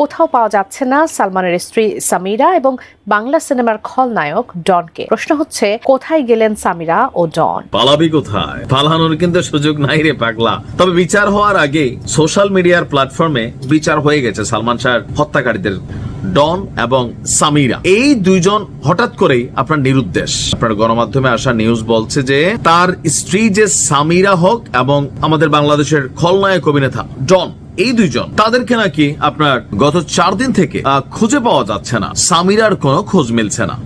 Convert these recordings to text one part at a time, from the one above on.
কোথাও পাওয়া যাচ্ছে না সালমানের স্ত্রী সামিরা এবং বাংলা সিনেমার খলনায়ক ডনকে। প্রশ্ন হচ্ছে, কোথায় গেলেন সামিরা ও ডন? পালাবি কোথায়? পালানোর কিন্তু সুযোগ নাই রে পাগলা। তবে বিচার হওয়ার আগে সোশ্যাল মিডিয়ার প্ল্যাটফর্মে বিচার হয়ে গেছে সালমান শাহর হত্যাকারীদের। ডন এবং সামিরা। এই দুইজন হঠাৎ করেই আপনার নিরুদ্দেশ। আপনার গণমাধ্যমে আসা নিউজ বলছে যে, তার স্ত্রী যে সামিরা হক এবং আমাদের বাংলাদেশের খলনায়ক অভিনেতা ডন, এই দুইজন, তাদেরকে নাকি আপনার গত চার দিন থেকে খুঁজে পাওয়া যাচ্ছে না। সামিরার কোনো খোঁজ মিলছে না।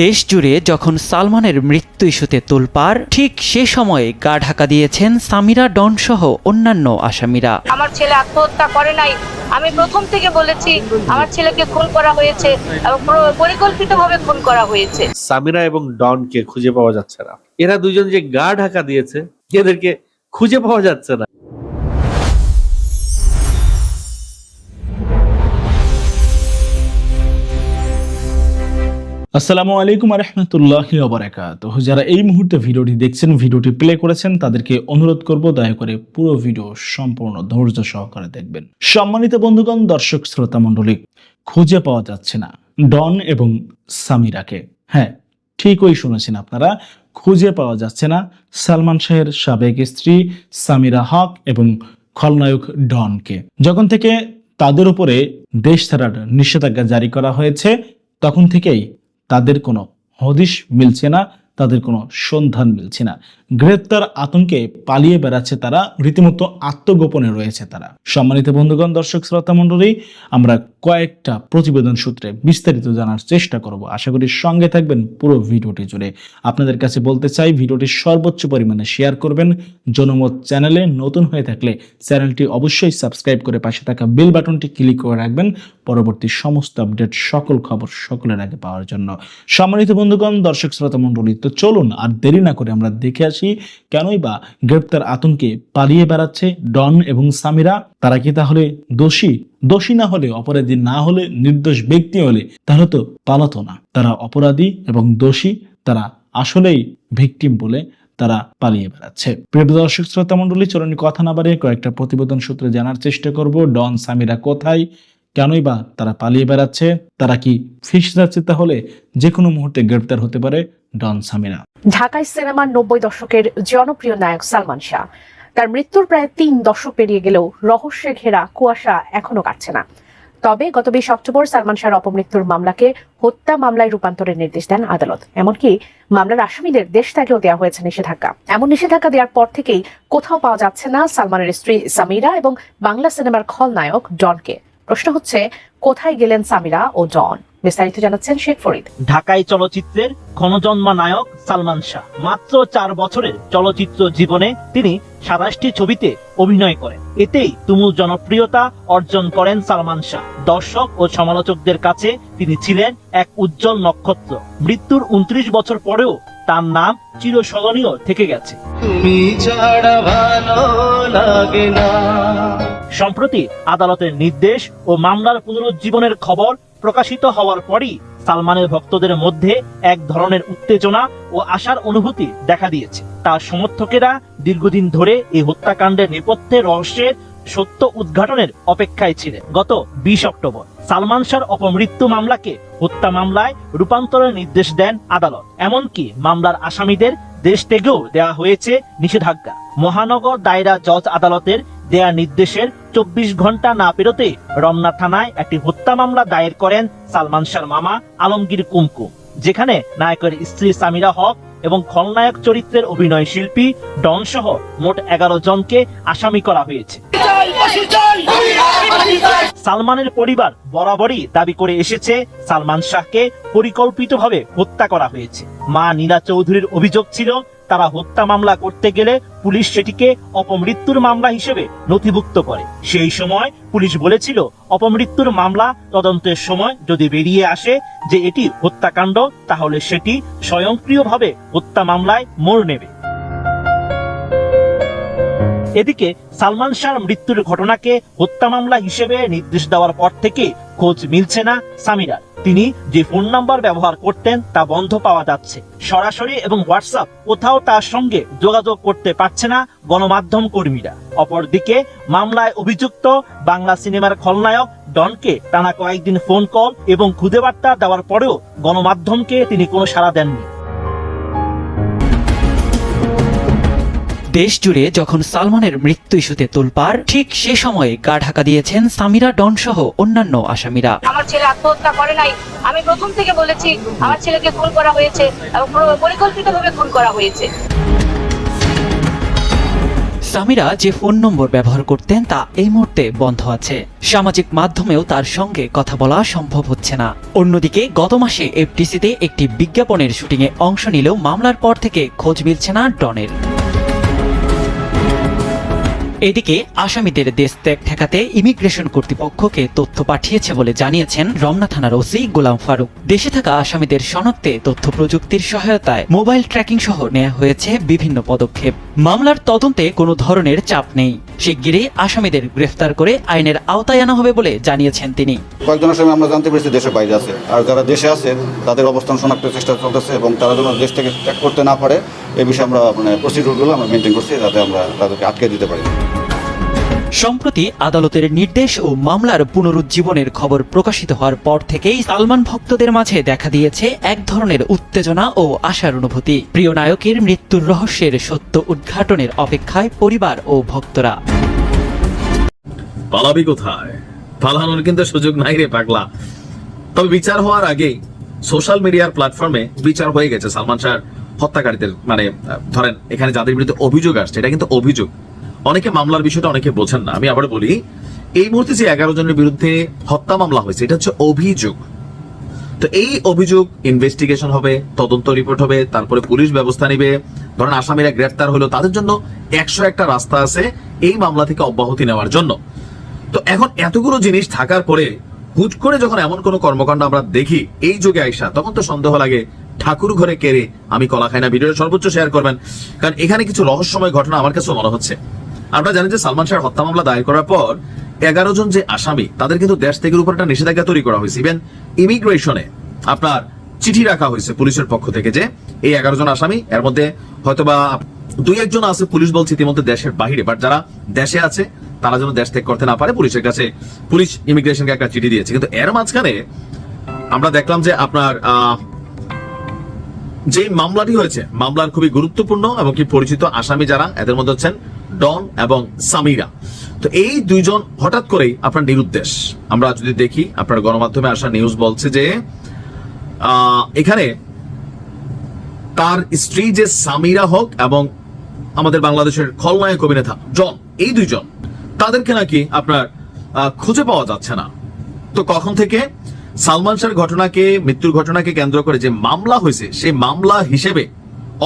দেশ জুড়ে যখন সালমানের মৃত্যু ইস্যুতে তোলপাড় ঠিক সে সময়ে গা ঢাকা দিয়েছেন সামিরা ডন সহ অন্যান্য আসামিরা। আমার ছেলে আত্মহত্যা করে নাই। আমি প্রথম থেকে বলেছি আমার ছেলেকে খুন করা হয়েছে এবং পরিকল্পিতভাবে খুন করা হয়েছে। সামিরা এবং ডনকে খুঁজে পাওয়া যাচ্ছে না। এরা দুজন যে গা ঢাকা দিয়েছে এদেরকে খুঁজে পাওয়া যাচ্ছে না। আসসালামু আলাইকুম রহমতুল্লাহ অবরাকাত যারা এই মুহূর্তে ভিডিওটি দেখছেন, ভিডিওটি প্লে করেছেন, তাদেরকে অনুরোধ করব দয়া করে পুরো ভিডিও সম্পূর্ণ ধৈর্য সহকারে দেখবেন। সম্মানিত বন্ধুগণ, দর্শক শ্রোতা মণ্ডলী, খুঁজে পাওয়া যাচ্ছে না ডন এবং সামিরাকে। হ্যাঁ ঠিকই শুনেছেন আপনারা, খুঁজে পাওয়া যাচ্ছে না সালমান শাহের সাবেক স্ত্রী সামিরা হক এবং খলনায়ক ডনকে। যখন থেকে তাদের উপরে দেশ ছাড়ার নিষেধাজ্ঞা জারি করা হয়েছে, তখন থেকেই তাদের কোনো হদিশ মিলছে না। তাদের কোনো সন্ধান মিলছে না। গ্রেপ্তার আতঙ্কে পালিয়ে বেড়াচ্ছে তারা, রীতিমতো আত্মগোপনে রয়েছে তারা। সম্মানিত বন্ধুগণ, দর্শক শ্রোতা মণ্ডলী, আমরা কয়েকটা প্রতিবেদন সূত্রে বিস্তারিত জানার চেষ্টা করব। আশা করি সঙ্গে থাকবেন পুরো ভিডিওটি জুড়ে। আপনাদের কাছে বলতে চাই, ভিডিওটি সর্বোচ্চ পরিমাণে শেয়ার করবেন। জনমত চ্যানেলে নতুন হয়ে থাকলে চ্যানেলটি অবশ্যই সাবস্ক্রাইব করে পাশে থাকা বেল বাটনটি ক্লিক করে রাখবেন। পরবর্তী সমস্ত আপডেট সকল খবর সকলের আগে পাওয়ার জন্য। সম্মানিত বন্ধুগণ, দর্শক শ্রোতা মণ্ডলী তো চলুন আর দেরি না করে আমরা দেখে আসি কেনই বা গ্রেপ্তার আতঙ্কে পালিয়ে বেড়াচ্ছে ডন এবং সামিরা। তারা কি তাহলে দোষী? দোষী না হলে, অপরাধী না হলে, নির্দোষ ব্যক্তি হলে, তাহলে তো পালাতো না। তারা অপরাধী এবং দোষী, তারা আসলেই ভিকটিম বলে তারা পালিয়ে বেড়াচ্ছে। প্রিয় দর্শক শ্রোতা মণ্ডলী চরণী কথা না বাড়িয়ে কয়েকটা প্রতিবেদন সূত্রে জানার চেষ্টা করব। ডন, সামিরা কোথায়? কেনই বা তারা পালিয়ে বেড়াচ্ছে? তারা কি ফিস যাচ্ছে তাহলে? যে কোনো মুহূর্তে গ্রেপ্তার হতে পারে ডন সামিরা ঢাকায় সিনেমার নব্বই দশকের জনপ্রিয় নায়ক সালমান শাহ। তার মৃত্যুর প্রায় তিন দশক পেরিয়ে গেলেও রহস্যে ঘেরা কুয়াশা এখনও কাটছে না। তবে গত বিশ অক্টোবর সালমান শাহর অপমৃত্যুর মামলাকে হত্যা মামলায় রূপান্তরের নির্দেশ দেন আদালত। এমনকি মামলার আসামিদের দেশ ত্যাগেও দেওয়া হয়েছে নিষেধাজ্ঞা। এমন নিষেধাজ্ঞা দেওয়ার পর থেকেই কোথাও পাওয়া যাচ্ছে না সালমানের স্ত্রী সামিরা এবং বাংলা সিনেমার খলনায়ক ডনকে। প্রশ্ন হচ্ছে কোথায় গেলেন সামিরা ও ডন বিস্তারিত জানাচ্ছেন শেখ ফরিদ। ঢাকাই চলচ্চিত্রের ক্ষণজন্মা নায়ক সালমান শাহ। মাত্র চার বছরের চলচ্চিত্র জীবনে তিনি সাতাশটি ছবিতে অভিনয় করেন। এতেই তুমুল জনপ্রিয়তা অর্জন করেন সালমান শাহ। দর্শক ও সমালোচকদের কাছে তিনি ছিলেন এক উজ্জ্বল নক্ষত্র। মৃত্যুর উনত্রিশ বছর পরেও তার নাম চিরস্মরণীয় থেকে গেছে। সম্প্রতি আদালতের নির্দেশ ও মামলার পুনরুজ্জীবনের খবর প্রকাশিত হওয়ার পরই সালমানের ভক্তদের মধ্যে এক ধরনের উত্তেজনা ও আশার অনুভূতি দেখা দিয়েছে। তার সমর্থকেরা দীর্ঘদিন ধরে এই হত্যাকাণ্ডের নেপথ্যে রহস্যের সত্য উদ্ঘাটনের অপেক্ষায় ছিলেন। গত বিশ অক্টোবর সালমান শাহর অপমৃত্যু মামলাকে হত্যা মামলায় রূপান্তরের নির্দেশ দেন আদালত। এমনকি মামলার আসামিদের দেশ থেকেও দেওয়া হয়েছে নিষেধাজ্ঞা। মহানগর দায়রা জজ আদালতের দেয়া নির্দেশের চব্বিশ ঘণ্টা না পেরোতে রমনা থানায় একটি হত্যা মামলা দায়ের করেন সালমান শাহর মামা, আলমগীর কুমকুম যেখানে নায়কের স্ত্রী সামিরা হক এবং খলনায়ক চরিত্রের অভিনয় শিল্পী ডন সহ মোট এগারো জনকে আসামি করা হয়েছে। সালমানের পরিবার বরাবরই দাবি করে এসেছে সালমান শাহকে পরিকল্পিতভাবে হত্যা করা হয়েছে। মা নীলা চৌধুরীর অভিযোগ ছিল, তারা হত্যা মামলা করতে গেলে পুলিশ সেটিকে অপমৃত্যুর মামলা হিসেবে নথিভুক্ত করে। সেই সময় পুলিশ বলেছিল, অপমৃত্যুর মামলা তদন্তের সময় যদি বেরিয়ে আসে যে এটি হত্যাকাণ্ড, তাহলে সেটি স্বয়ংক্রিয়ভাবে হত্যা মামলায় মোড় নেবে। এদিকে সালমান শাহর মৃত্যুর ঘটনাকে হত্যা মামলা হিসেবে নির্দেশ দেওয়ার পর থেকে খোঁজ মিলছে না সামিরার। তিনি যে ফোন নাম্বার ব্যবহার করতেন তা বন্ধ পাওয়া যাচ্ছে। সরাসরি এবং হোয়াটসঅ্যাপ কোথাও তার সঙ্গে যোগাযোগ করতে পারছে না গণমাধ্যম কর্মীরা। অপরদিকে মামলায় অভিযুক্ত বাংলা সিনেমার খলনায়ক ডনকে টানা কয়েকদিন ফোন কল এবং খুদে বার্তা দেওয়ার পরেও গণমাধ্যমকে তিনি কোনো সাড়া দেননি। দেশ জুড়ে যখন সালমানের মৃত্যু ইস্যুতে তোলপাড় ঠিক সে সময়ে গা ঢাকা দিয়েছেন সামিরা ডন সহ অন্যান্য আসামিরা। আমার ছেলে আত্মহত্যা করে নাই। আমি প্রথম থেকে বলেছি আমার ছেলেকে খুন করা হয়েছে এবং পরিকল্পিতভাবে খুন করা হয়েছে। সামিরা যে ফোন নম্বর ব্যবহার করতেন তা এই মুহূর্তে বন্ধ আছে। সামাজিক মাধ্যমেও তার সঙ্গে কথা বলা সম্ভব হচ্ছে না। অন্যদিকে গত মাসে এফটিসিতে একটি বিজ্ঞাপনের শুটিংয়ে অংশ নিলেও মামলার পর থেকে খোঁজ মিলছে না ডনের। এদিকে আসামিদের দেশ ত্যাগ ঠেকাতে ইমিগ্রেশন কর্তৃপক্ষকে তথ্য পাঠিয়েছে বলে জানিয়েছেন রমনা থানার ওসি গোলাম ফারুক। দেশে থাকা আসামিদের শনাক্তে তথ্য প্রযুক্তির সহায়তায় মোবাইল ট্র্যাকিং সহ নেওয়া হয়েছে বিভিন্ন পদক্ষেপ। মামলার তদন্তে কোনো ধরনের চাপ নেই। শিগগিরই আসামিদের গ্রেফতার করে আইনের আওতায় আনা হবে বলে জানিয়েছেন তিনি। কয়েকজনের সময় আমরা জানতে পেরেছি দেশের বাইরে আছে। আর যারা দেশে আছে, তাদের অবস্থান শনাক্তের চেষ্টা চলতেছে এবং তারা যেন দেশ থেকে ত্যাগ করতে না পারে, এ বিষয়ে আমরা মানে প্রসিডিউরগুলো আমরা মেনটেন করছি যাতে আমরা তাদেরকে আটকে দিতে পারি। সম্প্রতি আদালতের নির্দেশ ও মামলার পুনরুজ্জীবনের খবর প্রকাশিত হওয়ার পর থেকেই সালমান ভক্তদের মাঝে দেখা দিয়েছে এক ধরনের উত্তেজনা ও আশার অনুভূতি। প্রিয় নায়কের মৃত্যুর রহস্যের সত্য উদ্ঘাটনের অপেক্ষায় পরিবার ও ভক্তরা। পালাবি কোথায়? পালানোর কিন্তু সুযোগ নাই রে পাগলা। তবে বিচার হওয়ার আগেই সোশ্যাল মিডিয়ার প্ল্যাটফর্মে বিচার হয়ে গেছে সালমান শাহ হত্যাকারীদের মানে ধরেন এখানে যাদের বিরুদ্ধে অভিযোগ আসছে, এটা কিন্তু অভিযোগ। অনেকে মামলার বিষয়টা অনেকে বোঝেন না। আমি আবার বলি, এই মুহূর্তে যে এগারো জনের বিরুদ্ধে হত্যা মামলা হয়েছে, এটা হচ্ছে অভিযোগ। তো এই অভিযোগ ইনভেস্টিগেশন হবে, তদন্ত রিপোর্ট হবে, তারপরে পুলিশ ব্যবস্থা নিবে। ধরেন আসামিরা গ্রেফতার হলো, তাদের জন্য একশো একটা রাস্তা আছে এই মামলা থেকে অব্যাহতি নেওয়ার জন্য। তো এখন এতগুলো জিনিস থাকার পরে হুট করে যখন এমন কোনো কর্মকাণ্ড আমরা দেখি, এই যুগে আইসা, তখন তো সন্দেহ লাগে, ঠাকুর ঘরে কেড়ে আমি কলা খাই না, ভিডিওটা সর্বোচ্চ শেয়ার করবেন। কারণ এখানে কিছু রহস্যময় ঘটনা আমার কাছে মনে হচ্ছে। আপনারা জানেন যে সালমান শাহর হত্যা মামলা দায়ের করার পর এগারো জন যে আসামি, তাদের কিন্তু দেশ থেকে উপর একটা নিষেধাজ্ঞা তৈরি করা হয়েছে। ইভেন ইমিগ্রেশনে আপনার চিঠি রাখা হয়েছে পুলিশের পক্ষ থেকে যে এই এগারো জন আসামি, এর মধ্যে হয়তোবা দুই একজন আছে পুলিশ বলছে ইতিমধ্যে দেশের বাহিরে বাট যারা দেশে আছে, তারা যেন দেশ ত্যাগ করতে না পারে, পুলিশের কাছে পুলিশ ইমিগ্রেশনকে একটা চিঠি দিয়েছে। কিন্তু এর মাঝখানে আমরা দেখলাম যে আপনার যে মামলাটি হয়েছে, মামলার খুবই গুরুত্বপূর্ণ এবং কি পরিচিত আসামি যারা, এদের মধ্যে হচ্ছেন ডন এবং সামিরা। তো এই দুইজন হঠাৎ করেই আপনার নিরুদ্দেশ। আমরা যদি দেখি, আপনার গণমাধ্যমে আসা নিউজ বলছে যে এখানে তার স্ত্রী যে সামিরা হক এবং আমাদের বাংলাদেশের খলনায়ক অভিনেতা জন, এই দুইজন, তাদেরকে নাকি আপনার খুঁজে পাওয়া যাচ্ছে না। তো কখন থেকে সালমান শাহর ঘটনাকে, মৃত্যুর ঘটনাকে কেন্দ্র করে যে মামলা হয়েছে, সেই মামলা হিসেবে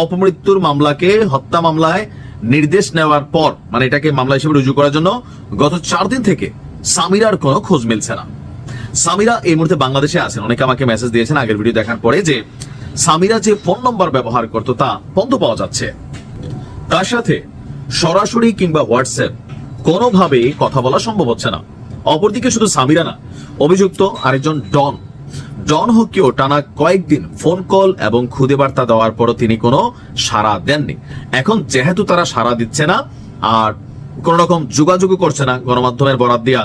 অপমৃত্যুর মামলাকে, হত্যা মামলায় নির্দেশ নেওয়ার পর মানে এটাকে মামলা হিসেবে রুজু করার জন্য গত চার দিন থেকে সামিরার কোনো খোঁজ মিলছে না। সামিরা এই মুহূর্তে বাংলাদেশে আছেন। অনেকে আমাকে মেসেজ দিয়েছেন আগের ভিডিও দেখার পরে যে সামিরা যে ফোন নম্বর ব্যবহার করতো তা বন্ধ পাওয়া যাচ্ছে। তার সাথে সরাসরি কিংবা হোয়াটসঅ্যাপ কোনোভাবেই কথা বলা সম্ভব হচ্ছে না। অপরদিকে শুধু সামিরা না, অভিযুক্ত আরেকজন ডন ডন হকিও টানা কয়েকদিন ফোন কল এবং খুদে বার্তা দেওয়ার পরও তিনি কোনো সাড়া দেননি। এখন যেহেতু তারা সাড়া দিচ্ছে না, আর কোন রকম যোগাযোগও করছে না গণমাধ্যমের বরাদ দিয়া,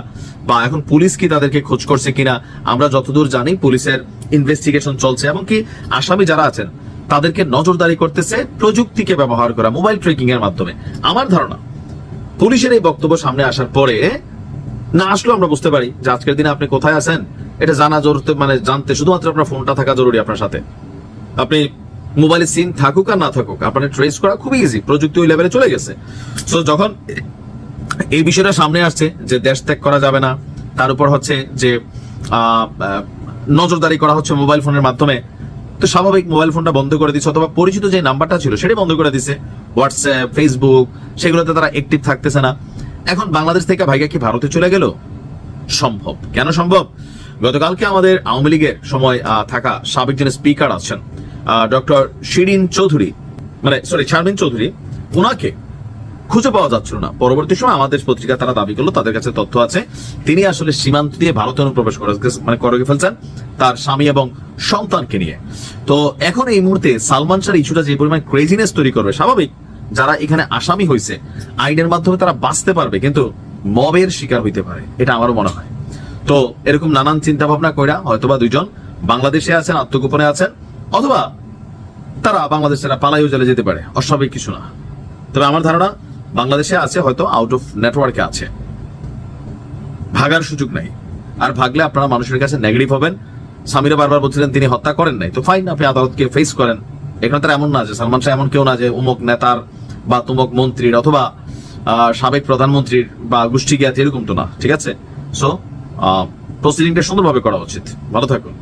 বা এখন পুলিশ কি তাদেরকে খোঁজ করছে কিনা, আমরা যতদূর জানি পুলিশের ইনভেস্টিগেশন চলছে এবং কি আসামি যারা আছেন, তাদেরকে নজরদারি করতেছে প্রযুক্তিকে ব্যবহার করা মোবাইল ট্রেকিং এর মাধ্যমে। আমার ধারণা, পুলিশের এই বক্তব্য সামনে আসার পরে না, আসলেও আমরা বুঝতে পারি যে আজকের দিনে আপনি কোথায় আছেন। এটা জানা জরুরি মানে জানতে শুধুমাত্র আপনার ফোনটা থাকা জরুরি আপনার সাথে। আপনি মোবাইলে সিম থাকুক আর না থাকুক, আপনার ট্রেস করা খুবই ইজি প্রযুক্তি ওই লেভেলে চলে গেছে। সো যখন এই বিষয়টা সামনে আসছে যে দেশ ত্যাগ করা যাবে না, তার উপর হচ্ছে যে নজরদারি করা হচ্ছে মোবাইল ফোনের মাধ্যমে, তো স্বাভাবিক মোবাইল ফোনটা বন্ধ করে দিচ্ছে অথবা পরিচিত যে নাম্বারটা ছিল সেটাই বন্ধ করে দিছে হোয়াটসঅ্যাপ ফেসবুক সেগুলোতে তারা অ্যাক্টিভ থাকতেছে না। এখন বাংলাদেশ থেকে ভাইগা কি ভারতে চলে গেল? সম্ভব। কেন সম্ভব? গতকালকে আমাদের আওয়ামী লীগের সময় থাকা সাবেক যিনি স্পিকার আছেন ডক্টর শিরিন চৌধুরী মানে সরি শারমিন চৌধুরী ওনাকে খুঁজে পাওয়া যাচ্ছিল না। পরবর্তী সময় আমাদের পত্রিকা তারা দাবি করল, তাদের কাছে তথ্য আছে, তিনি আসলে সীমান্ত দিয়ে ভারতে অনুপ্রবেশ করে মানে করে ফেলছেন তার স্বামী এবং সন্তানকে নিয়ে। তো এখন এই মুহূর্তে সালমান শাহ ইস্যুটা যে পরিমাণ ক্রেজিনেস তৈরি করবে, স্বাভাবিক? যারা এখানে আসামি হয়েছে, আইনের মাধ্যমে তারা বাঁচতে পারবে, কিন্তু মবের শিকার হইতে পারে, এটা আমারও মনে হয়। তো এরকম নানান চিন্তা ভাবনা কইরা হয়তোবা দুইজন বাংলাদেশে আছেন, আত্মগোপনে আছেন, অথবা তারা বাংলাদেশেরা পালাইও জেলে যেতে পারে, অস্বাভাবিক কিছু না। তবে আমার ধারণা, বাংলাদেশে আছে হয়তো আউট অফ নেটওয়ার্কে আছে। ভাগার সুযোগ নাই। আর ভাগলে আপনারা মানুষের কাছে নেগেটিভ হবেন। স্বামীরা বারবার বলছিলেন, তিনি হত্যা করেন নাই। তো ফাইন আপনি আদালতকে ফেস করেন। এখানে তার এমন না যে সালমান শাহ এমন কেউ না যে উমুক নেতার বা তুমক মন্ত্রীর অথবা সাবেক প্রধানমন্ত্রীর বা গোষ্ঠী জ্ঞাতি এরকম তো না, ঠিক আছে? সো প্রসিডিংটা সুন্দরভাবে করা উচিত। ভালো থাকুন।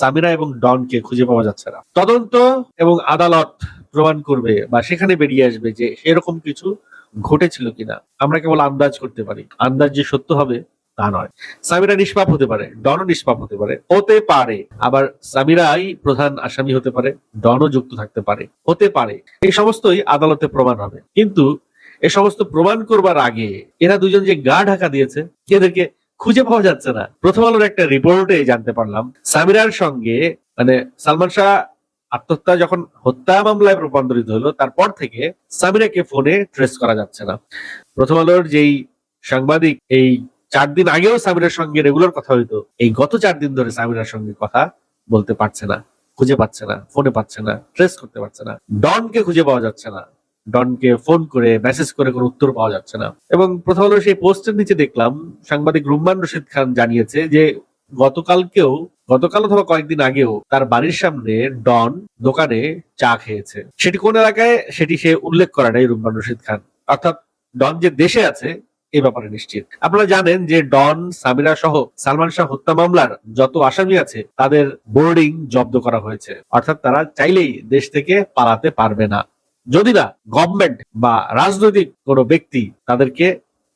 সামিরা এবং ডনকে খুঁজে পাওয়া যাচ্ছে না। তদন্ত এবং আদালত প্রমাণ করবে বা সেখানে বেরিয়ে আসবে যে এরকম কিছু ঘটেছিল কিনা। আমরা কেবল আন্দাজ করতে পারি। আন্দাজ যে সত্য হবে তা নয়। সামিরা নিষ্পাপ হতে পারে ডন নিষ্পাপ হতে পারে হতে পারে। আবার সামিরাই প্রধান আসামি হতে পারে, ডনও যুক্ত থাকতে পারে, হতে পারে। এই সমস্তই আদালতে প্রমাণ হবে। কিন্তু এ সমস্ত প্রমাণ করবার আগে এরা দুজন যে গা ঢাকা দিয়েছে, এদেরকে খুঁজে পাওয়া যাচ্ছে না। প্রথম আলোর একটা রিপোর্টে জানতে পারলাম, সামিরার সঙ্গে মানে সালমান শাহ আত্মহত্যা যখন হত্যা মামলায় রূপান্তরিত হলো, তারপর থেকে সামিরাকে ফোনে ট্রেস করা যাচ্ছে না। প্রথম আলোর যেই সাংবাদিক, এই চার দিন আগেও সামিরার সঙ্গে রেগুলার কথা হইতো। এই গত চার দিন ধরে সামিরার সঙ্গে কথা বলতে পারছে না, খুঁজে পাচ্ছে না ফোনে পাচ্ছে না ট্রেস করতে পারছে না। ডনকে খুঁজে পাওয়া যাচ্ছে না। ডনকে ফোন করে মেসেজ করে কোনো উত্তর পাওয়া যাচ্ছে না। এবং প্রথম আলো সেই পোস্টের নিচে দেখলাম, সাংবাদিক রুম্মান রশিদ খান জানিয়েছে যে, গতকালকেও, গতকাল অথবা কয়েকদিন আগেও তার বাড়ির সামনে ডন দোকানে চা খেয়েছে। সেটি কোন এলাকায়? সেটি সে উল্লেখ করা নাই রুম্মান রশিদ খান। অর্থাৎ ডন যে দেশে আছে এই ব্যাপারে নিশ্চিত। আপনারা জানেন যে ডন, সামিরা সহ সালমান শাহ হত্যা মামলার যত আসামি আছে, তাদের বোর্ডিং জব্দ করা হয়েছে। অর্থাৎ তারা চাইলেই দেশ থেকে পালাতে পারবে না। যদি না, গভর্নমেন্ট বা রাজনৈতিক কোনো ব্যক্তি তাদেরকে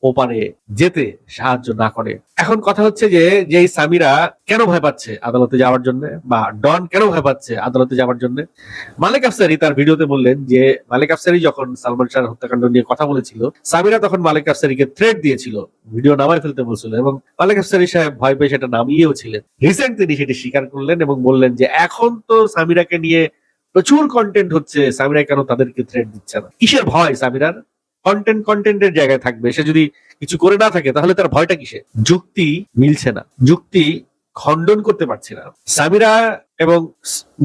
ওপারে যেতে সাহায্য না করে। এখন কথা হচ্ছে যে, যেই সামিরা কেন ভয় পাচ্ছে আদালতে যাওয়ার জন্য বা ডন কেন ভয় পাচ্ছে আদালতে যাওয়ার জন্য? মালিক আফসারি তার ভিডিওতে বললেন যে, মালিক আফসারি যখন সালমান শাহ হত্যাকাণ্ড নিয়ে কথা বলেছিল, সামিরা তখন মালিক আফসারিকে থ্রেট দিয়েছিল, ভিডিও নামায় ফেলতে বলছিল এবং মালিক আফসারি সাহেব ভয় পেয়ে সেটা নামিয়েও ছিলেন। রিসেন্ট তিনি সেটি স্বীকার করলেন এবং বললেন যে, এখন তো সামিরাকে নিয়ে প্রচুর কন্টেন্ট হচ্ছে, সামিরা কেন তাদেরকে থ্রেট দিচ্ছে না? কিসের ভয় সামিরার? কন্টেন্ট কন্টেন্টের জায়গায় থাকবে। সে যদি কিছু করে না থাকে, তাহলে তার ভয়টা কিসে যুক্তি মিলছে না। যুক্তি খণ্ডন করতে পারছি না। সামিরা এবং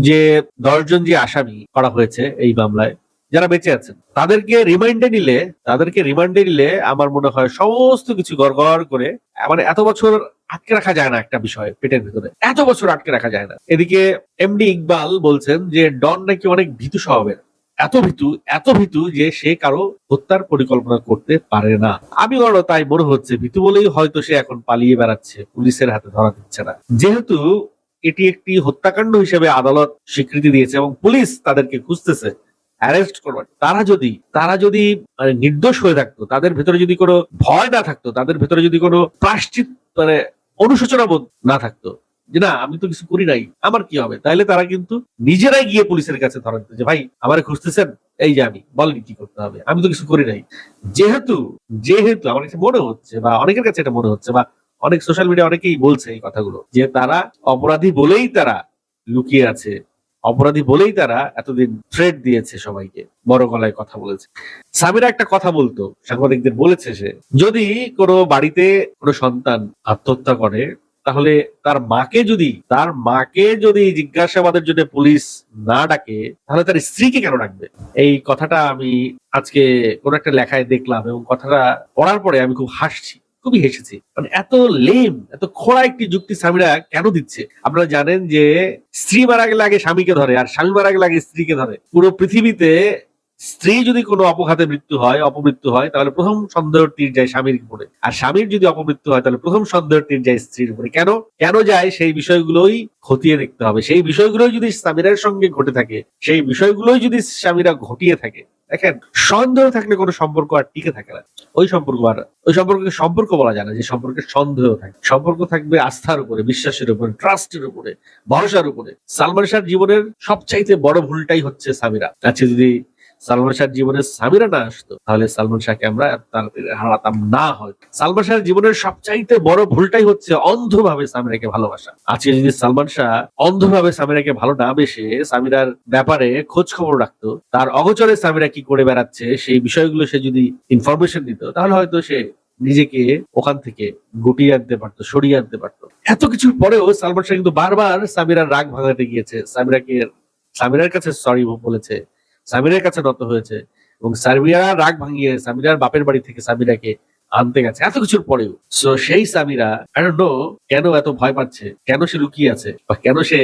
যে দশজন যে আসামি করা হয়েছে এই মামলায়, যারা বেঁচে আছেন, তাদেরকে রিমাইন্ডে নিলে, তাদেরকে রিমান্ডে নিলে আমার মনে হয় সমস্ত কিছু গড়গড় করে মানে এত বছর আটকে রাখা যায় না একটা বিষয় পেটের ভিতরে। এত বছর আটকে রাখা যায় না। এদিকে এমডি ইকবাল বলছেন যে, ডন নাকি অনেক ভীতু স্বভাবের। এত ভীতু এত ভীতু যে সে কারও হত্যার পরিকল্পনা করতে পারে না। আমি বড়, তাই মনে হচ্ছে ভীতু বলেই হয়তো সে এখন পালিয়ে বেড়াচ্ছে, পুলিশের হাতে ধরা দিচ্ছে না। যেহেতু এটি একটি হত্যাকাণ্ড হিসেবে আদালত স্বীকৃতি দিয়েছে এবং পুলিশ তাদেরকে খুঁজতেছে অ্যারেস্ট করবার। তারা যদি তারা যদি মানে নির্দোষ হয়ে থাকতো, তাদের ভেতরে যদি কোনো ভয় না থাকতো, তাদের ভেতরে যদি কোনো প্রাশ্চিত মানে অনুশোচনা বোধ না থাকতো যে না, আমি তো কিছু করি নাই, আমার কি হবে? তাইলে তারা কিন্তু নিজেরাই গিয়ে পুলিশের কাছে ধরা যে, ভাই, আমারে খুঁজতেছেন? এই যে আমি বলেন কি করতে হবে? আমি তো কিছু করি নাই। যেহেতু যেহেতু আমার কাছে মনে হচ্ছে বা অনেকের কাছে এটা মনে হচ্ছে বা অনেক সোশ্যাল মিডিয়া অনেকেই বলছে এই কথাগুলো, যে তারা অপরাধী বলেই তারা লুকিয়ে আছে, অপরাধী বলেই তারা এতদিন থ্রেড দিয়েছে সবাইকে, বড় গলায় কথা বলেছে। সামিরা একটা কথা বলতো, সাংবাদিকদের বলেছে সে, যদি কোনো বাড়িতে কোনো সন্তান আত্মহত্যা করে তাহলে তার মাকে যদি, তার মাকে যদি জিজ্ঞাসাবাদের জন্য পুলিশ না ডাকে, তাহলে তার স্ত্রীকে কেন ডাকবে? এই কথাটা আমি আজকে কোন একটা লেখায় দেখলাম এবং কথাটা পড়ার পরে আমি খুব হাসছি, খুবই হেসেছি। মানে এত লেম, এত খোড়া একটি যুক্তি স্বামীরা কেন দিচ্ছে? আপনারা জানেন যে, স্ত্রী মারা গেলে আগে স্বামীকে ধরে, আর স্বামী মারা গেলে আগে স্ত্রীকে ধরে। পুরো পৃথিবীতে স্ত্রী যদি কোনো অপঘাতে মৃত্যু হয়, অপমৃত্যু হয়, তাহলে প্রথম সন্দেহের যায় স্বামীর উপরে। আর স্বামীর যদি অপমৃত্যু হয়, তাহলে প্রথম সন্দেহের তীর যায় স্ত্রীর উপরে। কেন? কেন যায়? সেই বিষয়গুলোই খতিয়ে দেখতে হবে। সেই বিষয়গুলোই যদি স্বামীরার সঙ্গে ঘটে থাকে, সেই বিষয়গুলোই যদি স্বামীরা ঘটিয়ে থাকে, দেখেন, সন্দেহ থাকলে কোনো সম্পর্ক আর টিকে থাকে না। ওই সম্পর্ক আর, ওই সম্পর্ককে সম্পর্ক বলা যায় না, যে সম্পর্কে সন্দেহ থাকে। সম্পর্ক থাকবে আস্থার উপরে, বিশ্বাসের উপরে ট্রাস্টের উপরে, ভরসার উপরে। সালমান শাহর জীবনের সবচাইতে বড় ভুলটাই হচ্ছে সামিরা আচ্ছা যদি সালমান শাহর জীবনে সামিরা না আসতো, তাহলে সালমান শাহকে আমরা তার হারাতাম না হয়। সালমান শাহর জীবনের সবচাইতে বড় ভুলটাই হচ্ছে অন্ধভাবে সামিরাকে ভালোবাসা। আজকে যদি সালমান শাহ অন্ধভাবে সামিরাকে ভালো না বেসে সামিরার ব্যাপারে খোঁজ খবর রাখতো, তার অগোচরে সামিরা কি করে বেড়াচ্ছে সেই বিষয়গুলো সে যদি ইনফরমেশন দিত, তাহলে হয়তো সে নিজেকে ওখান থেকে গুটিয়ে আনতে পারতো, সরিয়ে আনতে পারতো। এত কিছুর পরেও সালমান শাহ কিন্তু বারবার সামিরার রাগ ভাঙাতে গিয়েছে। সামিরাকে, সামিরার কাছে সরি বলেছে। সামিরের কাছে নত হয়েছে এবং সামিরা রাগ ভাঙিয়ে সামিরার বাপের বাড়ি থেকে সামিরাকে আনতে গেছে, এত কিছুর পরেও। সো সেই সামিরা আই নো কেন এত ভয় পাচ্ছে, কেন সে লুকিয়ে আছে, বা কেন সে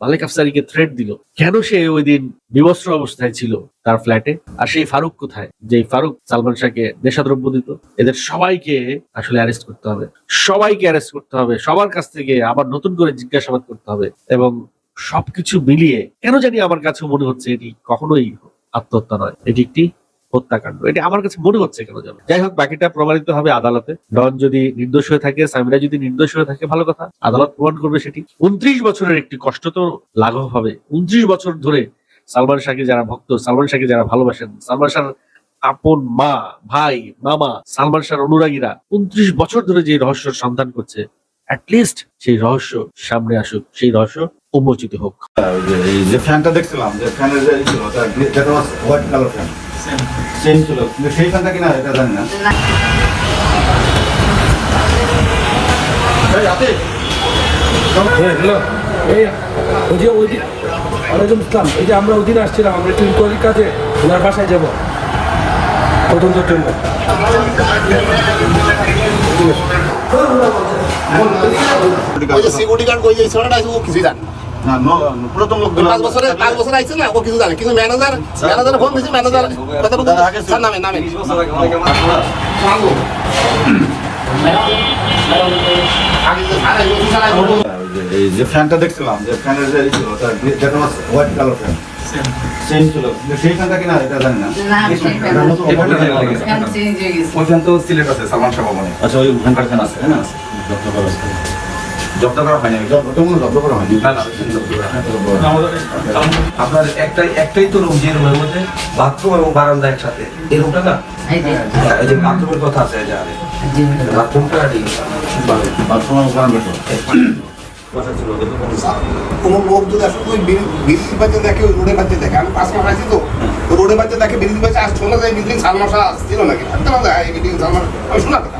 মালিক আফসারিকে থ্রেট দিল, কেন সে ওই দিন বিবস্ত্র অবস্থায় ছিল তার ফ্ল্যাটে আর সেই ফারুক কোথায়? যে ফারুক সালমান শাহকে নেশাদ্রব্য দিত, এদের সবাইকে আসলে অ্যারেস্ট করতে হবে। সবাইকে অ্যারেস্ট করতে হবে, সবার কাছ থেকে আবার নতুন করে জিজ্ঞাসাবাদ করতে হবে এবং সবকিছু মিলিয়ে কেন জানি আমার কাছে মনে হচ্ছে এটি কখনোই আত্মহত্যা নয়। এটি একটি হত্যাকাণ্ড। এটি আমার কাছে মনে হচ্ছে কেন যেন যাই হোক, বাকিটা প্রমাণিত হবে আদালতে। ডন যদি নির্দোষ হয়ে থাকে, সামিরা যদি নির্দোষ হয়ে থাকে, ভালো কথা। আদালত প্রমাণ করবে সেটি। উনত্রিশ বছরের একটি কষ্ট তো লাঘব হবে। উনত্রিশ বছর ধরে সালমান শাহকে যারা ভক্ত, সালমান শাহকে যারা ভালোবাসেন, সালমান শাহ আপন মা, ভাই, মামা, সালমান শাহর অনুরাগীরা উনত্রিশ বছর ধরে যে রহস্যের সন্ধান করছে লিস্ট সেই রহস্য সামনে আসুক। সেই রহস্য উন্মোচিত হোক। যে- এই যে ফ্যানটা দেখছিলাম যে ফ্যানের যে ছিল যেটা হোয়াইট কালার ফ্যান। সেম ছিল। কিন্তু সেই ফ্যানটা কিনা এটা জানি না। হ্যালো ওই যে ওই দিন ওয়ালাইকুম ইসলাম এই যে আমরা ওই দিন আসছিলাম আমরা একটু ইনকোয়ারির কাজে ওনার বাসায় যাব। তদন্ত জন্য ওই যে সিকিউরিটি গার্ড ওই যে ছেলেটা আছে ও কিছুই জানে না। না ন- পুরাতন লোক পাঁচ বছরে পাঁচ বছর আইছে না ও কিছু জানে কিন্তু ম্যানেজার ম্যানেজার ফোন দিয়েছে ম্যানেজার কথা বলতে স্যার নামে নামে। ওই এই যে ফ্যানটা দেখছিলাম যে ফ্যানের যে ছিল ওটা যেটা হোয়াইট কালার ফ্যান সেম ছিল। সেই ফ্যানটা কিনা এটা জানি না। ওইখান তো সিলেট আছে সালমান শাহ ভবনে। আচ্ছা ওই ফ্যানটার ফ্যান আছে হ্যাঁ জব্দ করা মনে জব্দ করা হয়নি না, না, জব্দ করা হয়নি। আপনার একটাই একটাই তো রুম যে রুমের মধ্যে বাথরুম এবং বারান্দা একসাথে। এই রুমটা না হ্যাঁ, এই যে বাথরুমের কথা আছে এই বাথরুমটা বাথরুম ওখানে বেশি কথা ছিল ওদের তো কোনো লোক যদি আসলে ওই বিদ্যুৎ বাচ্চা দেখে ওই রোডে বাচ্চা দেখে। আমি পাঁচ মাস আছি তো। ওই রোডে বাচ্চা দেখে বিদ্যুৎ বাচ্চা আসছে না যায় বিল্ডিং সালমান শাহ ছিল নাকি থাকতে না এই বিল্ডিং সালমান আমি শোনা কথা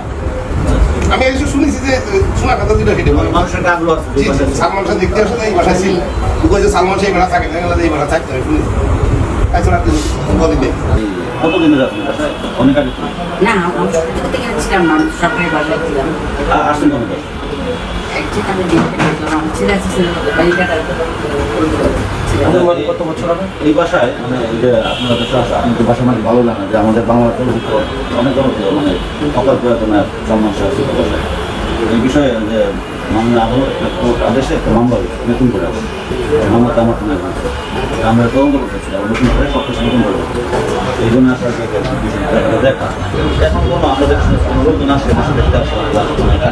আমি এই শুনেছি যে শোনা কথা যেটা হেঁটে বলে। মানুষের একটা আগ্রহ আছে। সালমান শাহ দেখতে আসলে এই বাসায় ছিল। দুটো যে সালমান শাহ এই বেড়া থাকে না এই ভাড়া থাকতে হয় শুনেছি। এছাড়া বলি নেই কতদিনের আপনি অনেক আগে না আমি ছোট থেকে ছিলাম না সরকারি বাসায় ছিলাম। আসছেন কবে দেখতে পেলাম কত বছর হবে? এই ভাষায় মানে এই যে আপনারা তো আসা আপনি তো বাসা মানে ভালো জানেন যে আমাদের বাংলা চলচ্চিত্র অনেক জনপ্রিয় মানে অকাল প্রয়াতনের সলমান আছে এই বিষয়ে যে মামলা আদালত একটা আদেশে একটা মামলা হয়েছে নতুন করে আবার। মামলাটা আমার হয় আমরা তদন্ত করতেছিলাম নতুন করে সব কিছু নতুন করে এই জন্য আসলে দেখা। এখন কোনো আমাদের কোনো লোকজন আসে বাসা দেখতে আসে এটা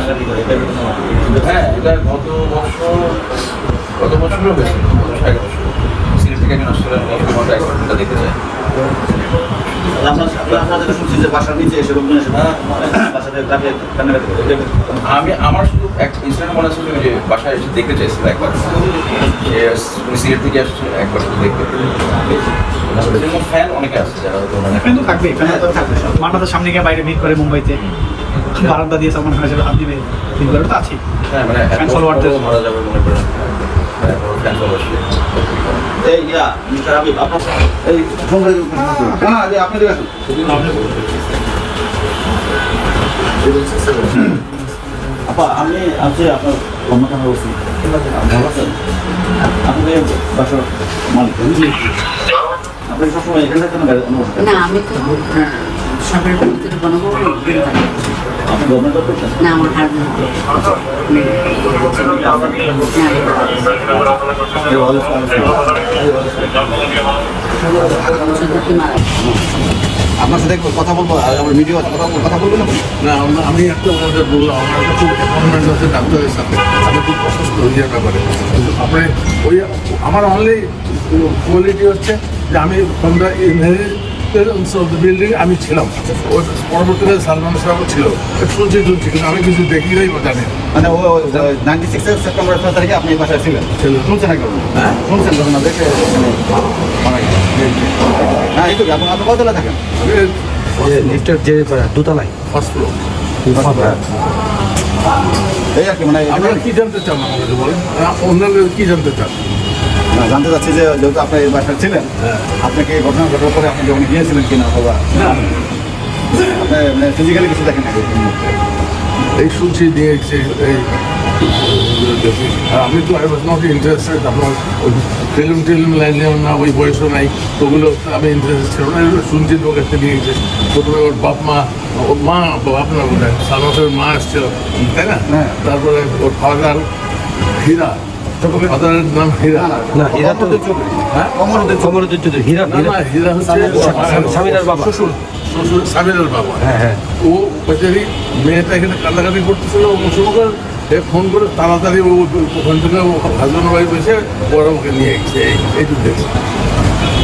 হ্যাঁ এটা গত বছর, গত হয়েছে, গত ছয় বছর। সিলেট থেকে একজন একবারটা দেখতে চাই করে আমি আমার শুধু এক ইনসিডেন্ট মনে আছে যে বাসায় এসে দেখতে চাইছিল একবার। সিলেট থেকে আসছে একবার শুধু দেখতে। ফ্যান অনেকে আছে যারা মানে ফ্যান ফ্যান থাকবে সামনে গিয়ে বাইরে ভিড় করে মুম্বাইতে। বারান্দা দিয়ে সালমান খানের সাথে হাত দিবে ভিড় করে তো আছেই। হ্যাঁ মানে Fan follower-দের। মারা যাবে মনে করেন। আপা আমি আছি আপনার কর্মখানা বলছি ভালো আছেন? আপনি বাসার মালিক আপনি সবসময় এখানে থাকেন না আমি তো আহ, সরকারি বাড়িতে আমার আপনার সাথে কথা বলব আমার ভিডিও আছে, কথা কথা আপনি না? আমি একটা ওনাদের বললাম আমার একটা খুব আছে ডাক্তারের সাথে। আমি খুব অসুস্থ হয়ে যাওয়ার ব্যাপারে। আপনি ওই আমার অনলি কোয়ালিটি হচ্ছে যে আমি ফ্রম দ্য বিল্ডিং আমি ছিলাম। ওই পরবর্তীতে সালমান সাহেব ছিল। শুনছি শুনছি কিন্তু আমি কিছু দেখি নাই বা জানি মানে ও নাইনটি সিক্সের সেপ্টেম্বর ছয় তারিখে আপনি বাসায় ছিলেন? শুনছেন একদম হ্যাঁ। শুনছেন যখন দেখে হ্যাঁ এই তো এখন আপনি কতলা থাকেন? লিফটের যে দোতলায়। ফার্স্ট ফ্লোর এই আর কি মানে আপনারা কি জানতে চান আমার কাছে বলেন অন্যান্য কি জানতে চান? জানতে চাচ্ছি যে যেহেতু আপনি এই বাসায় ছিলেন আপনাকে এই ঘটনা ঘটার পরে আপনি যখন গিয়েছিলেন কিনা অথবা আপনি মানে ফিজিক্যালি কিছু দেখেন এই শুনছি দিয়ে এই আমি তো আই ওয়াজ নট ইন্টারেস্টেড আপনার ওই ফিল্ম টিল্ম লাইনেও না ওই বয়সও নাই ওগুলো আমি ইন্টারেস্টেড ছিল না এগুলো শুনছি লোক একটা নিয়ে গেছে প্রথমে ওর বাপ মা ওর মা বাপ না বোধ হয় সালমাসের মা এসছিল তাই না? হ্যাঁ। তারপরে ওর ফাদার হীরা হ্যাঁ? হ্যাঁ হ্যাঁ। কান্নাকাটি করতেছিল। মুসলমান। ফোন করে তাড়াতাড়ি ওখান থেকে হাজব্যান্ড ওয়াইফ এসে ওরা ওকে নিয়ে গেছে এইটুকু দেখছি।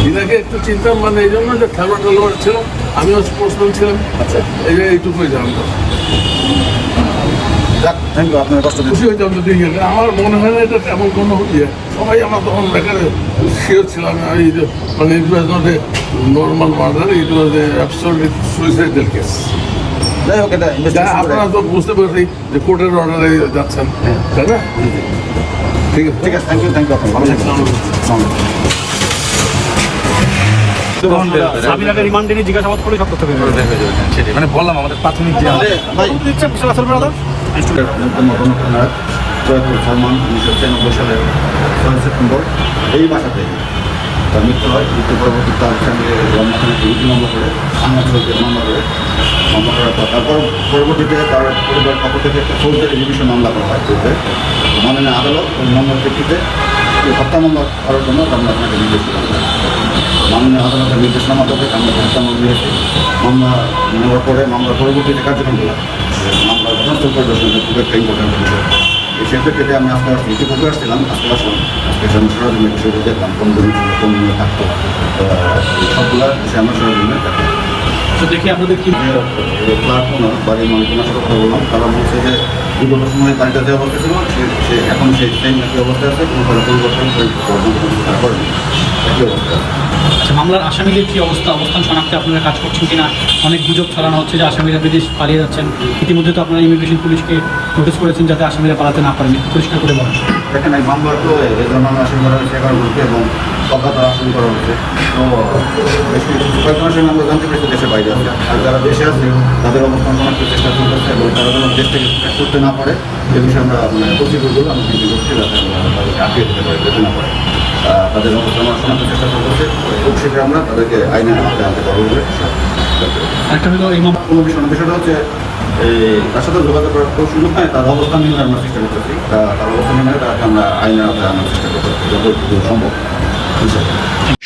দিদাকে একটু চিন্তা মানে এই জন্য যে খেলোয়াড় টেলোয়াড় ছিল। আমিও স্পোর্টসম্যান ছিলাম। আচ্ছা। এই যে এইটুকুই জানতাম। যাক থ্যাংক ইউ আপনার কষ্ট খুশি হইতাম যদি ইয়ে আমার মনে হয় না এটা তেমন কোনো ইয়ে। সবাই আমরা তখন বেকারে শিওর ছিলাম এই মানে it was not a normal murder it was a absolutely suicidal case যাই হোক এটা আপনারা তো বুঝতে পারছি যে কোর্টের অর্ডারে যাচ্ছেন। তাই না? ঠিক আছে। ঠিক আছে থ্যাংক ইউ থ্যাংক ইউ আপনি ভালো থাকবেন। সাবিনাকে রিমান্ডে নিয়ে জিজ্ঞাসাবাদ করে সব তথ্য বের। মানে বললাম আমাদের প্রাথমিক যে তাহলে ভাই প্রয়াত সালমান উনিশশো ছিয়ানব্বই সালের ছয় সেপ্টেম্বর। এই বাসাতে তার মৃত্যু হয় মৃত্যু পরবর্তী তার সঙ্গে রমনাখানে ইউটি মামলা করে আন্না চৌধুরী মামলা করে। মামলা করার পর তারপর পরবর্তীতে তার পরিবার পক্ষ থেকে একটা ফৌজদারি ডিভিশন মামলা করা হয়। মাননীয় আদালত ওই মামলার প্রেক্ষিতে এই হত্যা মামলা করার জন্য রমনাখানাকে নির্দেশ প্রদান করে মাননীয় আদালতের নির্দেশনামা মাধ্যমে আমরা হত্যা মামলা নিয়েছি। মামলা নেওয়ার পরে মামলার পরবর্তীতে কার্যক্রমগুলো, মামলা ঘটনাস্থল পরিদর্শনের খুব একটা ইম্পর্টেন্ট বিষয় এই প্রেক্ষিতে আমি আজকে ইতিপূর্বে আসছিলাম, আজকে আসলাম। আজকে আমি সরজমিনে বিষয়গুলো দেখলাম কোন কোন থাকতো সবগুলা বিষয় আমরা সরজমিনে তো দেখি আপনাদের কি ওনার বাড়ির মালিকানার সাথে কথা বললাম তারা বলছে যে বিগত সময় গাড়িটা যে অবস্থা ছিল, সে এখন সেই টাইম একই অবস্থায় আছে, কোনো পরিবর্তন করে একই অবস্থা আছে। আচ্ছা মামলার আসামিদের কি অবস্থা? অবস্থান শনাক্তে আপনারা কাজ করছেন কিনা? অনেক গুজব ছড়ানো হচ্ছে যে আসামিরা বিদেশ পালিয়ে যাচ্ছেন। ইতিমধ্যে তো আপনারা ইমিগ্রেশন পুলিশকে নোটিশ করেছেন যাতে আসামিরা পালাতে না পারেন। পরিষ্কার করে বলেন। দেখেন, এই মামলার তো এবং আমরা যারা দেশে তাদের চেষ্টা এবং তারা দেশ থেকে করতে না পারে বিষয়ে আমরা মানে না তাদের আমরা শনাক্তের চেষ্টা করব খুব শীঘ্রই আমরা তাদেরকে আইনের হাতে আনতে পারব বলে। একটা হলো এই কোনো বিষয় বিষয়টা হচ্ছে এই তার সাথে যোগাযোগ করার কোনো সুযোগ নাই তার অবস্থান নিয়ে আমরা চেষ্টা করতেছি তার অবস্থান নিয়ে তাকে আমরা আইনের আওতায় আনার চেষ্টা করতেছি যতটুকু সম্ভব।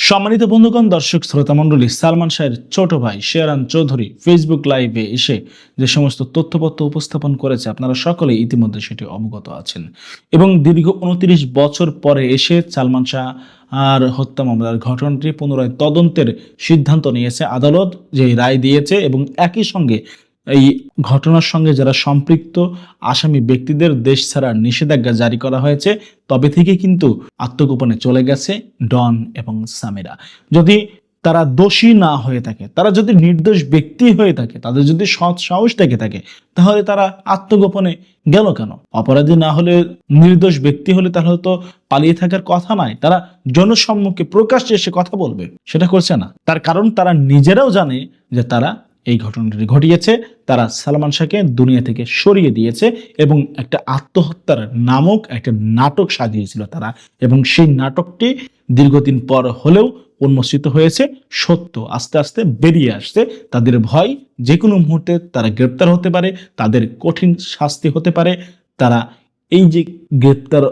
সম্মানিত বন্ধুগণ, দর্শক, শ্রোতা মণ্ডলী, সালমান শাহের ছোট ভাই শেয়ারান চৌধুরী ফেসবুক লাইভে এসে যে সমস্ত তথ্যপত্র উপস্থাপন করেছে, আপনারা সকলে ইতিমধ্যে সেটি অবগত আছেন। এবং দীর্ঘ উনত্রিশ বছর পরে এসে সালমান শাহ আর হত্যা মামলার ঘটনাটি পুনরায় তদন্তের সিদ্ধান্ত নিয়েছে, আদালত যে রায় দিয়েছে এবং একই সঙ্গে এই ঘটনার সঙ্গে যারা সম্পৃক্ত আসামি ব্যক্তিদের দেশ ছাড়ার নিষেধাজ্ঞা জারি করা হয়েছে, তবে থেকে কিন্তু আত্মগোপনে চলে গেছে ডন এবং সামিরা। যদি তারা দোষী না হয়ে থাকে, তারা যদি নির্দোষ ব্যক্তি হয়ে থাকে, তাদের যদি সৎ সাহস থেকে থাকে, তাহলে তারা আত্মগোপনে গেল কেন? অপরাধী না হলে, নির্দোষ ব্যক্তি হলে তাহলে তো পালিয়ে থাকার কথা নয়। তারা জনসম্মুখে প্রকাশ্যে এসে কথা বলবে, সেটা করছে না। তার কারণ তারা নিজেরাও জানে যে তারা এই ঘটনাটি ঘটিয়েছে। তারা সালমান শাহকে দুনিয়া থেকে সরিয়ে দিয়েছে এবং একটা আত্মহত্যার নামক একটা নাটক সাজিয়েছিল তারা এবং সেই নাটকটি দীর্ঘদিন পর হলেও উন্মোচিত হয়েছে। সত্য আস্তে আস্তে বেরিয়ে আসছে। তাদের ভয় যে কোনো মুহূর্তে তারা গ্রেপ্তার হতে পারে, তাদের কঠিন শাস্তি হতে পারে। তারা এই যে গ্রেপ্তার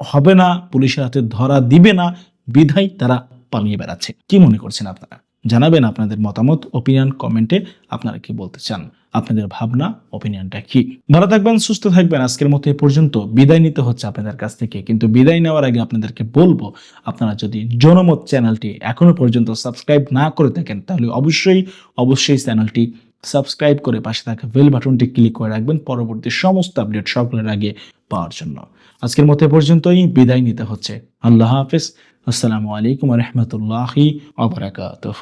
হবে না, পুলিশের হাতে ধরা দিবে না, বিধায় তারা পালিয়ে বেড়াচ্ছে। কি মনে করছেন আপনারা? জানাবেন আপনাদের মতামত ওপিনিয়ন কমেন্টে আপনারা কি বলতে চান? আপনাদের ভাবনা ওপিনিয়নটা কি? ভালো থাকবেন, সুস্থ থাকবেন। আজকের মতো এ পর্যন্ত। বিদায় নিতে হচ্ছে আপনাদের কাছ থেকে। কিন্তু বিদায় নেওয়ার আগে আপনাদেরকে বলব, আপনারা যদি জনমত চ্যানেলটি এখনও পর্যন্ত সাবস্ক্রাইব না করে থাকেন, তাহলে অবশ্যই অবশ্যই চ্যানেলটি সাবস্ক্রাইব করে পাশে থাকা বেল বাটনটি ক্লিক করে রাখবেন পরবর্তী সমস্ত আপডেট সকলের আগে পাওয়ার জন্য। আজকের মতো পর্যন্তই। বিদায় নিতে হচ্ছে। আল্লাহ হাফিজ। আসসালামু আলাইকুম রহমতুল্লাহি আবরাকাতহ